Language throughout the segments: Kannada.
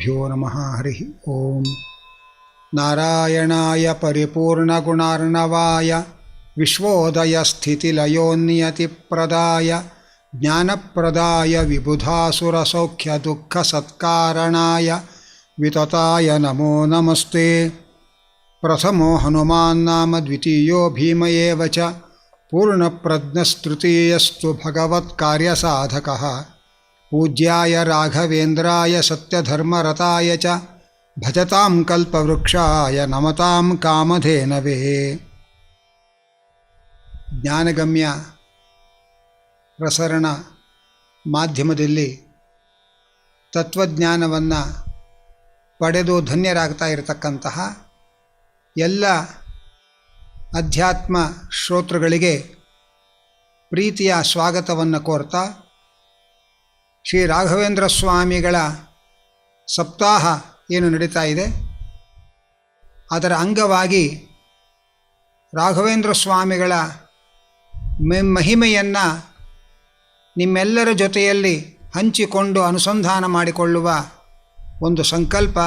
श्रीगुरुभ्यो नमः, हरिः ॐ नारायणाय परिपूर्णगुणार्णवाय, विश्वोदयस्थितिलयोन्नियतिप्रदाय, ज्ञानप्रदाय विबुधासुरसौख्यदुःखसत्कारणाय, वितताय नमो नमस्ते। प्रथमो हनुमान्नाम, द्वितीयो भीम एव च पूर्णप्रज्ञस्तृतीयस्तु भगवत्कार्यसाधकः। पूज्याय राघवेन्द्राय सत्यधर्मरताय च ಭಜತಾಂ ಕಲ್ಪವೃಕ್ಷಾಯ ನಮತಾಂ ಕಾಮಧೇನವೇ ಜ್ಞಾನಗಮ್ಯ ಪ್ರಸರಣ ಮಾಧ್ಯಮದಲ್ಲಿ ತತ್ವಜ್ಞಾನವನ್ನು ಪಡೆದು ಧನ್ಯರಾಗ್ತಾ ಇರತಕ್ಕಂತಹ ಎಲ್ಲ ಅಧ್ಯಾತ್ಮ ಶ್ರೋತೃಗಳಿಗೆ ಪ್ರೀತಿಯ ಸ್ವಾಗತವನ್ನು ಕೋರ್ತಾ ಶ್ರೀ ರಾಘವೇಂದ್ರ ಸ್ವಾಮಿಗಳ ಸಪ್ತಾಹ ಏನು ನಡೀತಾ ಇದೆ? ಅದರ ಅಂಗವಾಗಿ ರಾಘವೇಂದ್ರ ಸ್ವಾಮಿಗಳ ಮಹಿಮೆಯನ್ನು ನಿಮ್ಮೆಲ್ಲರ ಜೊತೆಯಲ್ಲಿ ಹಂಚಿಕೊಂಡು ಅನುಸಂಧಾನ ಮಾಡಿಕೊಳ್ಳುವ ಒಂದು ಸಂಕಲ್ಪ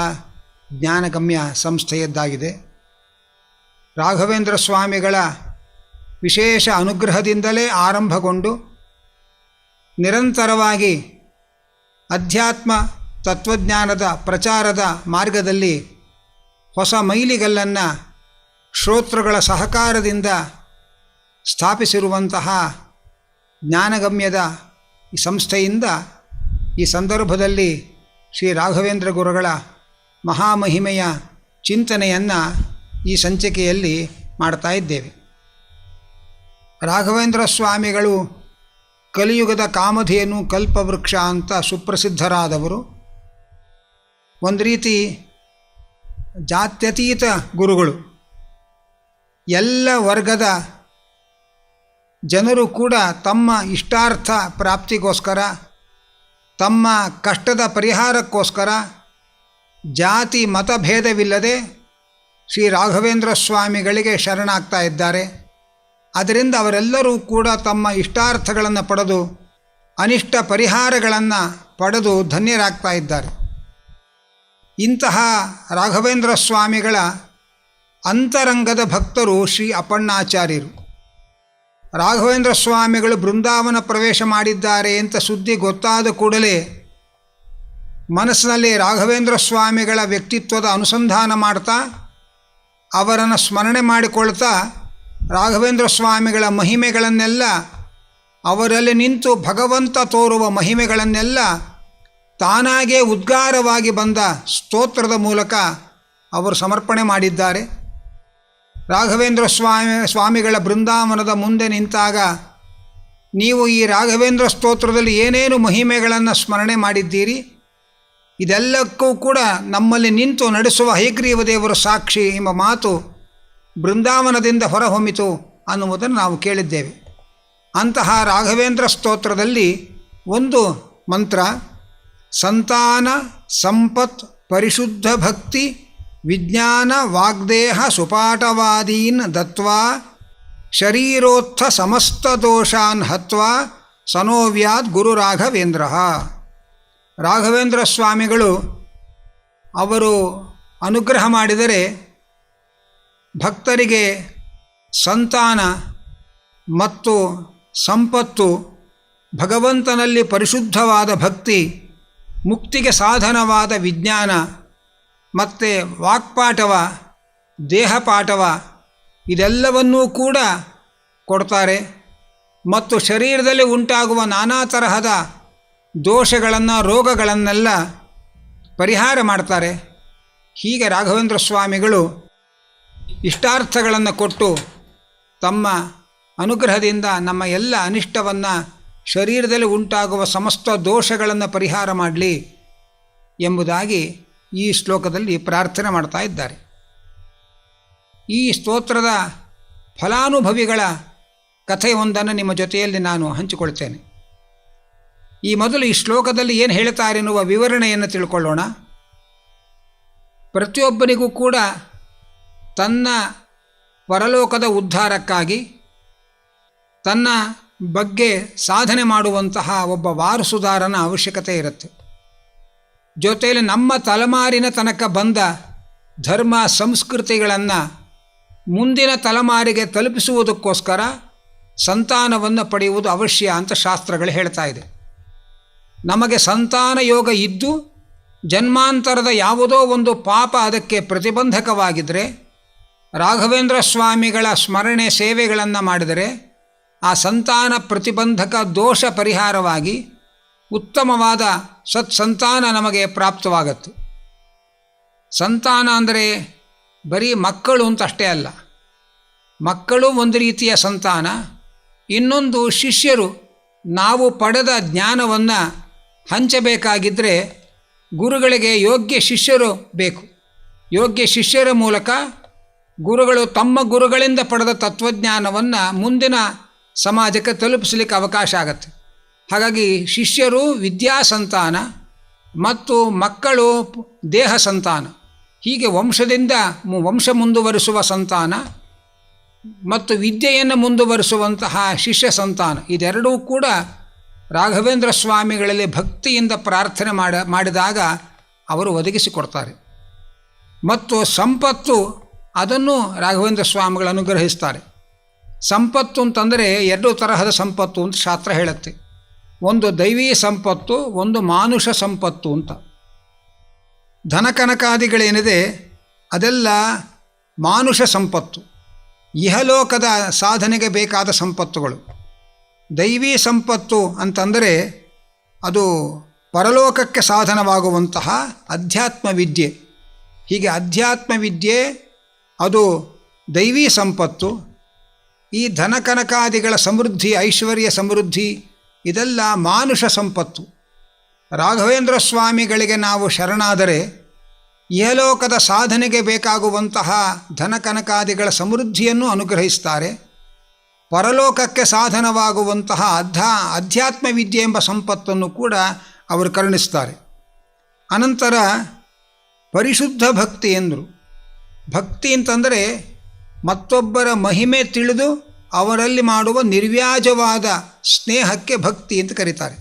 ಜ್ಞಾನಗಮ್ಯ ಸಂಸ್ಥೆಯದ್ದಾಗಿದೆ. ರಾಘವೇಂದ್ರ ಸ್ವಾಮಿಗಳ ವಿಶೇಷ ಅನುಗ್ರಹದಿಂದಲೇ ಆರಂಭಗೊಂಡು ನಿರಂತರವಾಗಿ ಅಧ್ಯಾತ್ಮ ತತ್ವಜ್ಞಾನದ ಪ್ರಚಾರದ ಮಾರ್ಗದಲ್ಲಿ ಹೊಸ ಮೈಲಿಗಲ್ಲನ್ನು ಶ್ರೋತೃಗಳ ಸಹಕಾರದಿಂದ ಸ್ಥಾಪಿಸಿರುವಂತಹ ಜ್ಞಾನಗಮ್ಯದ ಈ ಸಂಸ್ಥೆಯಿಂದ ಈ ಸಂದರ್ಭದಲ್ಲಿ ಶ್ರೀ ರಾಘವೇಂದ್ರ ಗುರುಗಳ ಮಹಾಮಹಿಮೆಯ ಚಿಂತನೆಯನ್ನು ಈ ಸಂಚಿಕೆಯಲ್ಲಿ ಮಾಡ್ತಾ ಇದ್ದೇವೆ. ರಾಘವೇಂದ್ರ ಸ್ವಾಮಿಗಳು ಕಲಿಯುಗದ ಕಾಮಧೇನು ಕಲ್ಪವೃಕ್ಷ ಅಂತ ಸುಪ್ರಸಿದ್ಧರಾದವರು. ಒಂದು ರೀತಿ ಜಾತ್ಯತೀತ ಗುರುಗಳು. ಎಲ್ಲ ವರ್ಗದ ಜನರು ಕೂಡ ತಮ್ಮ ಇಷ್ಟಾರ್ಥ ಪ್ರಾಪ್ತಿಗೋಸ್ಕರ, ತಮ್ಮ ಕಷ್ಟದ ಪರಿಹಾರಕ್ಕೋಸ್ಕರ ಜಾತಿ ಮತಭೇದವಿಲ್ಲದೆ ಶ್ರೀ ರಾಘವೇಂದ್ರ ಸ್ವಾಮಿಗಳಿಗೆ ಶರಣಾಗ್ತಾ ಇದ್ದಾರೆ. ಅದರಿಂದ ಅವರೆಲ್ಲರೂ ಕೂಡ ತಮ್ಮ ಇಷ್ಟಾರ್ಥಗಳನ್ನು ಪಡೆದು, ಅನಿಷ್ಟ ಪರಿಹಾರಗಳನ್ನು ಪಡೆದು ಧನ್ಯರಾಗ್ತಾ ಇದ್ದಾರೆ. ಇಂತಹ ರಾಘವೇಂದ್ರ ಸ್ವಾಮಿಗಳ ಅಂತರಂಗದ ಭಕ್ತರು ಶ್ರೀ ಅಪ್ಪಣ್ಣಾಚಾರ್ಯರು. ರಾಘವೇಂದ್ರ ಸ್ವಾಮಿಗಳು ಬೃಂದಾವನ ಪ್ರವೇಶ ಮಾಡಿದ್ದಾರೆ ಅಂತ ಸುದ್ದಿ ಗೊತ್ತಾದ ಕೂಡಲೇ ಮನಸ್ಸಿನಲ್ಲಿ ರಾಘವೇಂದ್ರ ಸ್ವಾಮಿಗಳ ವ್ಯಕ್ತಿತ್ವದ ಅನುಸಂಧಾನ ಮಾಡ್ತಾ, ಅವರನ್ನು ಸ್ಮರಣೆ ಮಾಡಿಕೊಳ್ತಾ ರಾಘವೇಂದ್ರ ಸ್ವಾಮಿಗಳ ಮಹಿಮೆಗಳನ್ನೆಲ್ಲ ಅವರಲ್ಲಿ ನಿಂತು ಭಗವಂತ ತೋರುವ ಮಹಿಮೆಗಳನ್ನೆಲ್ಲ ತಾನಾಗೇ ಉದ್ಗಾರವಾಗಿ ಬಂದ ಸ್ತೋತ್ರದ ಮೂಲಕ ಅವರು ಸಮರ್ಪಣೆ ಮಾಡಿದ್ದಾರೆ. ರಾಘವೇಂದ್ರ ಸ್ವಾಮಿ, ಸ್ವಾಮಿಗಳ ಬೃಂದಾವನದ ಮುಂದೆ ನಿಂತಾಗ ನೀವು ಈ ರಾಘವೇಂದ್ರ ಸ್ತೋತ್ರದಲ್ಲಿ ಏನೇನು ಮಹಿಮೆಗಳನ್ನು ಸ್ಮರಣೆ ಮಾಡಿದ್ದೀರಿ? ಇದೆಲ್ಲಕ್ಕೂ ಕೂಡ ನಮ್ಮಲ್ಲಿ ನಿಂತು ನಡೆಸುವ ಹೈಗ್ರೀವ ದೇವರ ಸಾಕ್ಷಿ ಎಂಬ ಮಾತು ಬೃಂದಾವನದಿಂದ ಹೊರಹೊಮ್ಮಿತು ಅನ್ನುವುದನ್ನು ನಾವು ಕೇಳಿದ್ದೇವೆ. ಅಂತಹ ರಾಘವೇಂದ್ರ ಸ್ತೋತ್ರದಲ್ಲಿ ಒಂದು ಮಂತ್ರ, ಸಂತಾನ ಸಂಪತ್ ಪರಿಶುದ್ಧ ಭಕ್ತಿ ವಿಜ್ಞಾನ ವಾಗ್ದೇಹ ಸುಪಾಟವಾದೀನ್ ದತ್ವಾ ಶರೀರೋತ್ಥ ಸಮಸ್ತ ದೋಷಾನ್ ಹತ್ವಾ ಸನೋವ್ಯಾದ್ ಗುರು ರಾಘವೇಂದ್ರ. ರಾಘವೇಂದ್ರ ಸ್ವಾಮಿಗಳು ಅವರು ಅನುಗ್ರಹ ಮಾಡಿದರೆ ಭಕ್ತರಿಗೆ ಸಂತಾನ ಮತ್ತು ಸಂಪತ್ತು, ಭಗವಂತನಲ್ಲಿ ಪರಿಶುದ್ಧವಾದ ಭಕ್ತಿ, ಮುಕ್ತಿಗೆ ಸಾಧನವಾದ ವಿಜ್ಞಾನ, ಮತ್ತು ವಾಕ್ಪಾಠವ, ದೇಹಪಾಠವ, ಇದೆಲ್ಲವನ್ನೂ ಕೂಡ ಕೊಡ್ತಾರೆ. ಮತ್ತು ಶರೀರದಲ್ಲಿ ಉಂಟಾಗುವ ನಾನಾ ತರಹದ ದೋಷಗಳನ್ನು, ರೋಗಗಳನ್ನೆಲ್ಲ ಪರಿಹಾರ ಮಾಡ್ತಾರೆ. ಹೀಗೆ ರಾಘವೇಂದ್ರ ಸ್ವಾಮಿಗಳು ಇಷ್ಟಾರ್ಥಗಳನ್ನು ಕೊಟ್ಟು ತಮ್ಮ ಅನುಗ್ರಹದಿಂದ ನಮ್ಮ ಎಲ್ಲ ಅನಿಷ್ಟವನ್ನು ಶರೀರದಲ್ಲಿ ಉಂಟಾಗುವ ಸಮಸ್ತ ದೋಷಗಳನ್ನು ಪರಿಹಾರ ಮಾಡಲಿ ಎಂಬುದಾಗಿ ಈ ಶ್ಲೋಕದಲ್ಲಿ ಪ್ರಾರ್ಥನೆ ಮಾಡ್ತಾ ಇದ್ದಾರೆ. ಈ ಸ್ತೋತ್ರದ ಫಲಾನುಭವಿಗಳ ಕಥೆಯೊಂದನ್ನು ನಿಮ್ಮ ಜೊತೆಯಲ್ಲಿ ನಾನು ಹಂಚಿಕೊಳ್ತೇನೆ. ಈ ಮೊದಲು ಈ ಶ್ಲೋಕದಲ್ಲಿ ಏನು ಹೇಳ್ತಾರೆ ಎನ್ನುವ ವಿವರಣೆಯನ್ನು ತಿಳ್ಕೊಳ್ಳೋಣ. ಪ್ರತಿಯೊಬ್ಬನಿಗೂ ಕೂಡ ತನ್ನ ಪರಲೋಕದ ಉದ್ಧಾರಕ್ಕಾಗಿ, ತನ್ನ ಬಗ್ಗೆ ಸಾಧನೆ ಮಾಡುವಂತಹ ಒಬ್ಬ ವಾರಸುದಾರನ ಅವಶ್ಯಕತೆ ಇರುತ್ತೆ. ಜೊತೆಯಲ್ಲಿ ನಮ್ಮ ತಲೆಮಾರಿನ ತನಕ ಬಂದ ಧರ್ಮ ಸಂಸ್ಕೃತಿಗಳನ್ನು ಮುಂದಿನ ತಲೆಮಾರಿಗೆ ತಲುಪಿಸುವುದಕ್ಕೋಸ್ಕರ ಸಂತಾನವನ್ನು ಪಡೆಯುವುದು ಅವಶ್ಯ ಅಂತ ಶಾಸ್ತ್ರಗಳು ಹೇಳ್ತಾ ಇದೆ. ನಮಗೆ ಸಂತಾನ ಯೋಗ ಇದ್ದು ಜನ್ಮಾಂತರದ ಯಾವುದೋ ಒಂದು ಪಾಪ ಅದಕ್ಕೆ ಪ್ರತಿಬಂಧಕವಾಗಿದ್ದರೆ ರಾಘವೇಂದ್ರ ಸ್ವಾಮಿಗಳ ಸ್ಮರಣೆ ಸೇವೆಗಳನ್ನು ಮಾಡಿದರೆ ಆ ಸಂತಾನ ಪ್ರತಿಬಂಧಕ ದೋಷ ಪರಿಹಾರವಾಗಿ ಉತ್ತಮವಾದ ಸತ್ಸಂತಾನ ನಮಗೆ ಪ್ರಾಪ್ತವಾಗತ್ತೆ. ಸಂತಾನ ಅಂದರೆ ಬರೀ ಮಕ್ಕಳು ಅಂತ ಅಷ್ಟೇ ಅಲ್ಲ, ಮಕ್ಕಳು ಒಂದು ರೀತಿಯ ಸಂತಾನ, ಇನ್ನೊಂದು ಶಿಷ್ಯರು ನಾವು ಪಡೆದ ಜ್ಞಾನವನ್ನು ಹಂಚಬೇಕಾಗಿದ್ದರೆ ಗುರುಗಳಿಗೆ ಯೋಗ್ಯ ಶಿಷ್ಯರು ಬೇಕು. ಯೋಗ್ಯ ಶಿಷ್ಯರ ಮೂಲಕ ಗುರುಗಳು ತಮ್ಮ ಗುರುಗಳಿಂದ ಪಡೆದ ತತ್ವಜ್ಞಾನವನ್ನು ಮುಂದಿನ ಸಮಾಜಕ್ಕೆ ತಲುಪಿಸಲಿಕ್ಕೆ ಅವಕಾಶ ಆಗತ್ತೆ. ಹಾಗಾಗಿ ಶಿಷ್ಯರು ವಿದ್ಯಾ ಸಂತಾನ ಮತ್ತು ಮಕ್ಕಳು ದೇಹ ಸಂತಾನ, ಹೀಗೆ ವಂಶದಿಂದ ವಂಶ ಮುಂದುವರಿಸುವ ಸಂತಾನ ಮತ್ತು ವಿದ್ಯೆಯನ್ನು ಮುಂದುವರಿಸುವಂತಹ ಶಿಷ್ಯ ಸಂತಾನ, ಇದೆರಡೂ ಕೂಡ ರಾಘವೇಂದ್ರ ಸ್ವಾಮಿಗಳಲ್ಲಿ ಭಕ್ತಿಯಿಂದ ಪ್ರಾರ್ಥನೆ ಮಾಡ, ಮಾಡಿದಾಗ ಅವರು ಒದಗಿಸಿಕೊಡ್ತಾರೆ. ಮತ್ತು ಸಂಪತ್ತು ಅದನ್ನು ರಾಘವೇಂದ್ರ ಸ್ವಾಮಿಗಳು ಅನುಗ್ರಹಿಸ್ತಾರೆ. ಸಂಪತ್ತು ಅಂತಂದರೆ ಎರಡು ತರಹದ ಸಂಪತ್ತು ಅಂತ ಶಾಸ್ತ್ರ ಹೇಳುತ್ತೆ. ಒಂದು ದೈವೀ ಸಂಪತ್ತು, ಒಂದು ಮಾನುಷ ಸಂಪತ್ತು ಅಂತ. ಧನಕನಕಾದಿಗಳೇನಿದೆ, ಅದೆಲ್ಲ ಮಾನುಷ ಸಂಪತ್ತು. ಇಹಲೋಕದ ಸಾಧನೆಗೆ ಬೇಕಾದ ಸಂಪತ್ತುಗಳು. ದೈವೀ ಸಂಪತ್ತು ಅಂತಂದರೆ ಅದು ಪರಲೋಕಕ್ಕೆ ಸಾಧನವಾಗುವಂತಹ ಅಧ್ಯಾತ್ಮ ವಿದ್ಯೆ ಹೀಗೆ ಅಧ್ಯಾತ್ಮ ವಿದ್ಯೆ ಅದು ದೈವಿ ಸಂಪತ್ತು. ಈ ಧನಕನಕಾದಿಗಳ ಸಮೃದ್ಧಿ, ಐಶ್ವರ್ಯ ಸಮೃದ್ಧಿ, ಇದೆಲ್ಲ ಮಾನುಷ ಸಂಪತ್ತು. ರಾಘವೇಂದ್ರ ಸ್ವಾಮಿಗಳಿಗೆ ನಾವು ಶರಣಾದರೆ ಇಹಲೋಕದ ಸಾಧನೆಗೆ ಬೇಕಾಗುವಂತಹ ಧನಕನಕಾದಿಗಳ ಸಮೃದ್ಧಿಯನ್ನು ಅನುಗ್ರಹಿಸ್ತಾರೆ. ಪರಲೋಕಕ್ಕೆ ಸಾಧನವಾಗುವಂತಹ ಅಧ್ಯ ಅಧ್ಯಾತ್ಮ ವಿದ್ಯೆ ಎಂಬ ಸಂಪತ್ತನ್ನು ಕೂಡ ಅವರು ಕರುಣಿಸ್ತಾರೆ. ಅನಂತರ ಪರಿಶುದ್ಧ ಭಕ್ತಿ ಎಂದರು. ಭಕ್ತಿ ಅಂತಂದರೆ ಮತ್ತೊಬ್ಬರ ಮಹಿಮೆ ತಿಳಿದು ಅವರಲ್ಲಿ ಮಾಡುವ ನಿರ್ವ್ಯಾಜವಾದ ಸ್ನೇಹಕ್ಕೆ ಭಕ್ತಿ ಅಂತ ಕರೀತಾರೆ.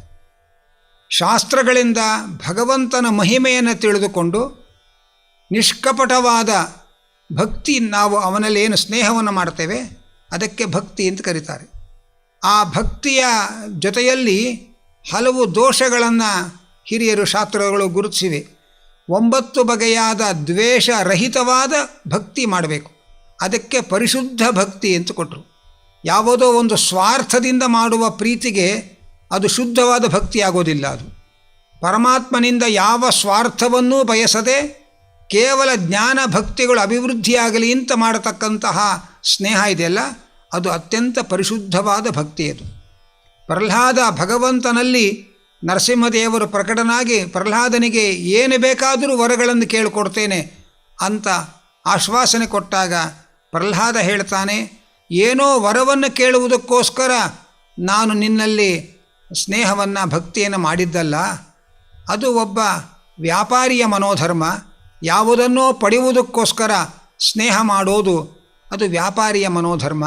ಶಾಸ್ತ್ರಗಳಿಂದ ಭಗವಂತನ ಮಹಿಮೆಯನ್ನು ತಿಳಿದುಕೊಂಡು ನಿಷ್ಕಪಟವಾದ ಭಕ್ತಿ ನಾವು ಅವನಲ್ಲಿ ಏನು ಸ್ನೇಹವನ್ನು ಮಾಡ್ತೇವೆ, ಅದಕ್ಕೆ ಭಕ್ತಿ ಅಂತ ಕರೀತಾರೆ. ಆ ಭಕ್ತಿಯ ಜೊತೆಯಲ್ಲಿ ಹಲವು ದೋಷಗಳನ್ನು ಹಿರಿಯರು, ಶಾಸ್ತ್ರಗಳು ಗುರುತಿಸಿವೆ. ಒಂಬತ್ತು ಬಗೆಯಾದ ದ್ವೇಷ ರಹಿತವಾದ ಭಕ್ತಿ ಮಾಡಬೇಕು. ಅದಕ್ಕೆ ಪರಿಶುದ್ಧ ಭಕ್ತಿ ಅಂತ ಕೊಟ್ಟರು ಯಾವುದೋ ಒಂದು ಸ್ವಾರ್ಥದಿಂದ ಮಾಡುವ ಪ್ರೀತಿಗೆ ಅದು ಶುದ್ಧವಾದ ಭಕ್ತಿ ಆಗೋದಿಲ್ಲ ಅದು. ಪರಮಾತ್ಮನಿಂದ ಯಾವ ಸ್ವಾರ್ಥವನ್ನೂ ಬಯಸದೆ ಕೇವಲ ಜ್ಞಾನ ಭಕ್ತಿಗಳು ಅಭಿವೃದ್ಧಿಯಾಗಲಿ ಅಂತ ಮಾಡತಕ್ಕಂತಹ ಸ್ನೇಹ ಇದೆಯಲ್ಲ, ಅದು ಅತ್ಯಂತ ಪರಿಶುದ್ಧವಾದ ಭಕ್ತಿ ಅದು. ಪ್ರಹ್ಲಾದ ಭಗವಂತನಲ್ಲಿ ನರಸಿಂಹದೇವರು ಪ್ರಕಟನಾಗಿ ಪ್ರಹ್ಲಾದನಿಗೆ ಏನು ಬೇಕಾದರೂ ವರಗಳನ್ನು ಕೇಳಿಕೊಡ್ತೇನೆ ಅಂತ ಆಶ್ವಾಸನೆ ಕೊಟ್ಟಾಗ ಪ್ರಹ್ಲಾದ ಹೇಳ್ತಾನೆ, ಏನೋ ವರವನ್ನು ಕೇಳುವುದಕ್ಕೋಸ್ಕರ ನಾನು ನಿನ್ನಲ್ಲಿ ಸ್ನೇಹವನ್ನು ಭಕ್ತಿಯನ್ನು ಮಾಡಿದ್ದಲ್ಲ. ಅದು ಒಬ್ಬ ವ್ಯಾಪಾರಿಯ ಮನೋಧರ್ಮ, ಯಾವುದನ್ನೋ ಪಡೆಯುವುದಕ್ಕೋಸ್ಕರ ಸ್ನೇಹ ಮಾಡೋದು ಅದು ವ್ಯಾಪಾರಿಯ ಮನೋಧರ್ಮ.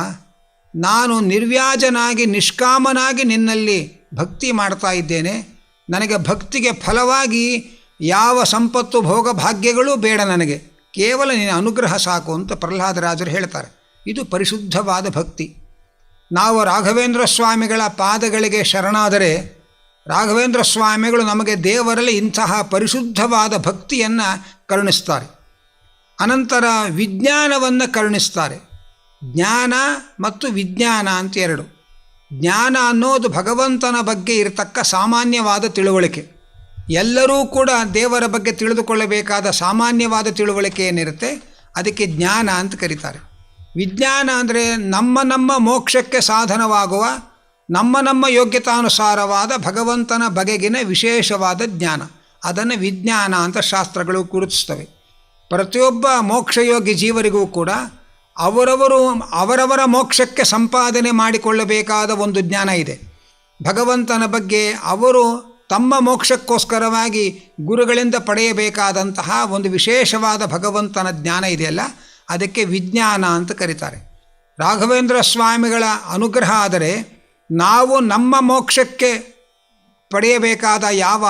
ನಾನು ನಿರ್ವ್ಯಾಜನಾಗಿ, ನಿಷ್ಕಾಮನಾಗಿ ನಿನ್ನಲ್ಲಿ ಭಕ್ತಿ ಮಾಡ್ತಾ ಇದ್ದೇನೆ. ನನಗೆ ಭಕ್ತಿಗೆ ಫಲವಾಗಿ ಯಾವ ಸಂಪತ್ತು ಭೋಗ ಭಾಗ್ಯಗಳೂ ಬೇಡ ನನಗೆ. ಕೇವಲ ನಿನ್ನ ಅನುಗ್ರಹ ಸಾಕು ಅಂತ ಪ್ರಹ್ಲಾದರಾಜರು ಹೇಳ್ತಾರೆ. ಇದು ಪರಿಶುದ್ಧವಾದ ಭಕ್ತಿ. ನಾವು ರಾಘವೇಂದ್ರ ಸ್ವಾಮಿಗಳ ಪಾದಗಳಿಗೆ ಶರಣಾದರೆ ರಾಘವೇಂದ್ರ ಸ್ವಾಮಿಗಳು ನಮಗೆ ದೇವರಲ್ಲಿ ಇಂತಹ ಪರಿಶುದ್ಧವಾದ ಭಕ್ತಿಯನ್ನು ಕರುಣಿಸ್ತಾರೆ. ಅನಂತರ ವಿಜ್ಞಾನವನ್ನು ಕರುಣಿಸ್ತಾರೆ. ಜ್ಞಾನ ಮತ್ತು ವಿಜ್ಞಾನ ಅಂತ ಎರಡು. ಜ್ಞಾನ ಅನ್ನೋದು ಭಗವಂತನ ಬಗ್ಗೆ ಇರತಕ್ಕ ಸಾಮಾನ್ಯವಾದ ತಿಳುವಳಿಕೆ. ಎಲ್ಲರೂ ಕೂಡ ದೇವರ ಬಗ್ಗೆ ತಿಳಿದುಕೊಳ್ಳಬೇಕಾದ ಸಾಮಾನ್ಯವಾದ ತಿಳುವಳಿಕೆ ಏನಿರುತ್ತೆ? ಅದಕ್ಕೆ ಜ್ಞಾನ ಅಂತ ಕರೀತಾರೆ. ವಿಜ್ಞಾನ ಅಂದರೆ ನಮ್ಮ ನಮ್ಮ ಮೋಕ್ಷಕ್ಕೆ ಸಾಧನವಾಗುವ, ನಮ್ಮ ನಮ್ಮ ಯೋಗ್ಯತಾನುಸಾರವಾದ ಭಗವಂತನ ಬಗೆಗಿನ ವಿಶೇಷವಾದ ಜ್ಞಾನ. ಅದನ್ನು ವಿಜ್ಞಾನ ಅಂತ ಶಾಸ್ತ್ರಗಳು ಗುರುತಿಸ್ತವೆ. ಪ್ರತಿಯೊಬ್ಬ ಮೋಕ್ಷಯೋಗಿ ಜೀವರಿಗೂ ಕೂಡ ಅವರವರು, ಅವರವರ ಮೋಕ್ಷಕ್ಕೆ ಸಂಪಾದನೆ ಮಾಡಿಕೊಳ್ಳಬೇಕಾದ ಒಂದು ಜ್ಞಾನ ಇದೆ. ಭಗವಂತನ ಬಗ್ಗೆ ಅವರು ತಮ್ಮ ಮೋಕ್ಷಕ್ಕೋಸ್ಕರವಾಗಿ ಗುರುಗಳಿಂದ ಪಡೆಯಬೇಕಾದಂತಹ ಒಂದು ವಿಶೇಷವಾದ ಭಗವಂತನ ಜ್ಞಾನ ಇದೆಯಲ್ಲ, ಅದಕ್ಕೆ ವಿಜ್ಞಾನ ಅಂತ ಕರೀತಾರೆ. ರಾಘವೇಂದ್ರ ಸ್ವಾಮಿಗಳ ಅನುಗ್ರಹ ಆದರೆ ನಾವು ನಮ್ಮ ಮೋಕ್ಷಕ್ಕೆ ಪಡೆಯಬೇಕಾದ ಯಾವ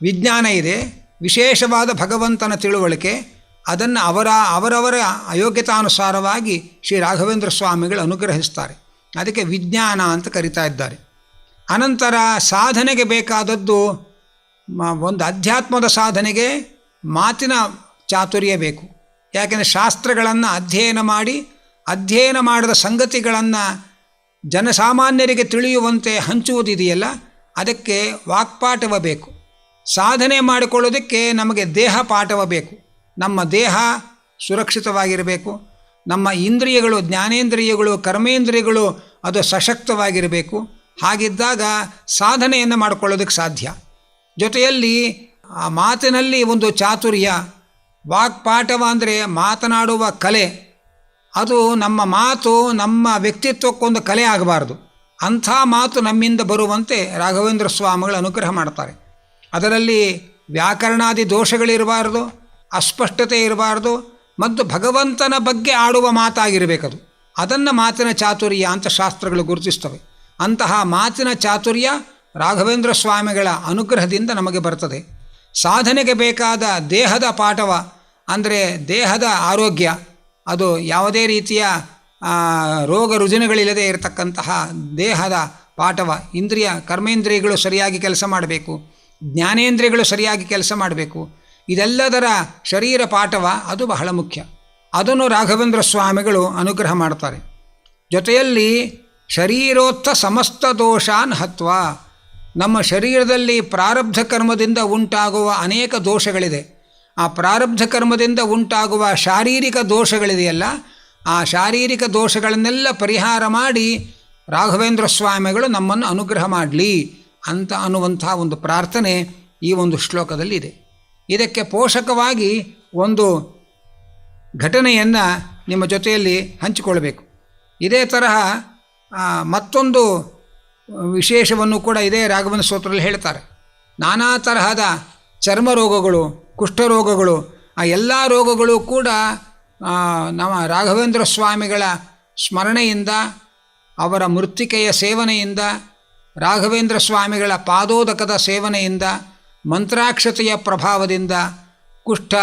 ವಿಜ್ಞಾನ ಇದೆ, ವಿಶೇಷವಾದ ಭಗವಂತನ ತಿಳುವಳಿಕೆ ಅದನ್ನು ಅವರ, ಅವರವರ ಅಯೋಗ್ಯತಾನುಸಾರವಾಗಿ ಶ್ರೀ ರಾಘವೇಂದ್ರ ಸ್ವಾಮಿಗಳು ಅನುಗ್ರಹಿಸ್ತಾರೆ. ಅದಕ್ಕೆ ವಿಜ್ಞಾನ ಅಂತ ಕರಿತಾ ಇದ್ದಾರೆ. ಅನಂತರ ಸಾಧನೆಗೆ ಬೇಕಾದದ್ದು ಒಂದು ಅಧ್ಯಾತ್ಮದ ಸಾಧನೆಗೆ ಮಾತಿನ ಚಾತುರ್ಯ ಬೇಕು. ಯಾಕೆಂದರೆ ಶಾಸ್ತ್ರಗಳನ್ನು ಅಧ್ಯಯನ ಮಾಡಿ, ಅಧ್ಯಯನ ಮಾಡಿದ ಸಂಗತಿಗಳನ್ನು ಜನಸಾಮಾನ್ಯರಿಗೆ ತಿಳಿಯುವಂತೆ ಹಂಚುವುದಿದೆಯಲ್ಲ, ಅದಕ್ಕೆ ವಾಕ್ಪಾಠವ ಬೇಕು. ಸಾಧನೆ ಮಾಡಿಕೊಳ್ಳೋದಕ್ಕೆ ನಮಗೆ ದೇಹ ಪಾಠವ ಬೇಕು. ನಮ್ಮ ದೇಹ ಸುರಕ್ಷಿತವಾಗಿರಬೇಕು. ನಮ್ಮ ಇಂದ್ರಿಯಗಳು, ಜ್ಞಾನೇಂದ್ರಿಯಗಳು, ಕರ್ಮೇಂದ್ರಿಯಗಳು ಅದು ಸಶಕ್ತವಾಗಿರಬೇಕು. ಹಾಗಿದ್ದಾಗ ಸಾಧನೆಯನ್ನು ಮಾಡಿಕೊಳ್ಳೋದಕ್ಕೆ ಸಾಧ್ಯ. ಜೊತೆಯಲ್ಲಿ ಆ ಮಾತಿನಲ್ಲಿ ಒಂದು ಚಾತುರ್ಯ, ವಾಕ್ಪಾಠವ ಅಂದರೆ ಮಾತನಾಡುವ ಕಲೆ. ಅದು ನಮ್ಮ ಮಾತು ನಮ್ಮ ವ್ಯಕ್ತಿತ್ವಕ್ಕೊಂದು ಕಲೆ ಆಗಬಾರ್ದು. ಅಂಥ ಮಾತು ನಮ್ಮಿಂದ ಬರುವಂತೆ ರಾಘವೇಂದ್ರ ಸ್ವಾಮಿಗಳು ಅನುಗ್ರಹ ಮಾಡ್ತಾರೆ. ಅದರಲ್ಲಿ ವ್ಯಾಕರಣಾದಿ ದೋಷಗಳಿರಬಾರ್ದು. ಅಸ್ಪಷ್ಟತೆ ಇರಬಾರ್ದು ಮತ್ತು ಭಗವಂತನ ಬಗ್ಗೆ ಆಡುವ ಮಾತಾಗಿರಬೇಕದು. ಅದನ್ನು ಮಾತಿನ ಚಾತುರ್ಯ ಅಂತ ಶಾಸ್ತ್ರಗಳು ಗುರುತಿಸ್ತವೆ. ಅಂತಹ ಮಾತಿನ ಚಾತುರ್ಯ ರಾಘವೇಂದ್ರ ಸ್ವಾಮಿಗಳ ಅನುಗ್ರಹದಿಂದ ನಮಗೆ ಬರ್ತದೆ. ಸಾಧನೆಗೆ ಬೇಕಾದ ದೇಹದ ಪಾಠವ ಅಂದರೆ ದೇಹದ ಆರೋಗ್ಯ, ಅದು ಯಾವುದೇ ರೀತಿಯ ರೋಗ ರುಜಿನಗಳಿಲ್ಲದೆ ಇರತಕ್ಕಂತಹ ದೇಹದ ಪಾಠವ, ಇಂದ್ರಿಯ, ಕರ್ಮೇಂದ್ರಿಯಗಳು ಸರಿಯಾಗಿ ಕೆಲಸ ಮಾಡಬೇಕು, ಜ್ಞಾನೇಂದ್ರಿಯಗಳು ಸರಿಯಾಗಿ ಕೆಲಸ ಮಾಡಬೇಕು ಇದೆಲ್ಲದರ ಶರೀರ ಪಾಠವ, ಅದು ಬಹಳ ಮುಖ್ಯ. ಅದನ್ನು ರಾಘವೇಂದ್ರ ಸ್ವಾಮಿಗಳು ಅನುಗ್ರಹ ಮಾಡ್ತಾರೆ. ಜೊತೆಯಲ್ಲಿ ಶರೀರೋತ್ಥ ಸಮಸ್ತ ದೋಷಾನ್ ಹತ್ವ. ನಮ್ಮ ಶರೀರದಲ್ಲಿ ಪ್ರಾರಬ್ಧ ಕರ್ಮದಿಂದ ಉಂಟಾಗುವ ಅನೇಕ ದೋಷಗಳಿದೆ. ಆ ಪ್ರಾರಬ್ಧ ಕರ್ಮದಿಂದ ಉಂಟಾಗುವ ಶಾರೀರಿಕ ದೋಷಗಳಿದೆಯಲ್ಲ, ಆ ಶಾರೀರಿಕ ದೋಷಗಳನ್ನೆಲ್ಲ ಪರಿಹಾರ ಮಾಡಿ ರಾಘವೇಂದ್ರ ಸ್ವಾಮಿಗಳು ನಮ್ಮನ್ನು ಅನುಗ್ರಹ ಮಾಡಲಿ ಅಂತ ಅನ್ನುವಂಥ ಒಂದು ಪ್ರಾರ್ಥನೆ ಈ ಒಂದು ಶ್ಲೋಕದಲ್ಲಿದೆ. ಇದಕ್ಕೆ ಪೋಷಕವಾಗಿ ಒಂದು ಘಟನೆಯನ್ನು ನಿಮ್ಮ ಜೊತೆಯಲ್ಲಿ ಹಂಚಿಕೊಳ್ಬೇಕು ಇದೇ ತರಹ ಮತ್ತೊಂದು ವಿಶೇಷವನ್ನು ಕೂಡ ಇದೇ ರಾಘವನ ಸ್ತೋತ್ರದಲ್ಲಿ ಹೇಳ್ತಾರೆ. ನಾನಾ ತರಹದ ಚರ್ಮ ರೋಗಗಳು ಕುಷ್ಠರೋಗಗಳು ಆ ಎಲ್ಲ ರೋಗಗಳು ಕೂಡ ನಮ್ಮ ರಾಘವೇಂದ್ರ ಸ್ವಾಮಿಗಳ ಸ್ಮರಣೆಯಿಂದ, ಅವರ ಮೃತ್ತಿಕೆಯ ಸೇವನೆಯಿಂದ, ರಾಘವೇಂದ್ರ ಸ್ವಾಮಿಗಳ ಪಾದೋದಕದ ಸೇವನೆಯಿಂದ ಮಂತ್ರಾಕ್ಷತೆಯ ಪ್ರಭಾವದಿಂದ ಕುಷ್ಠ,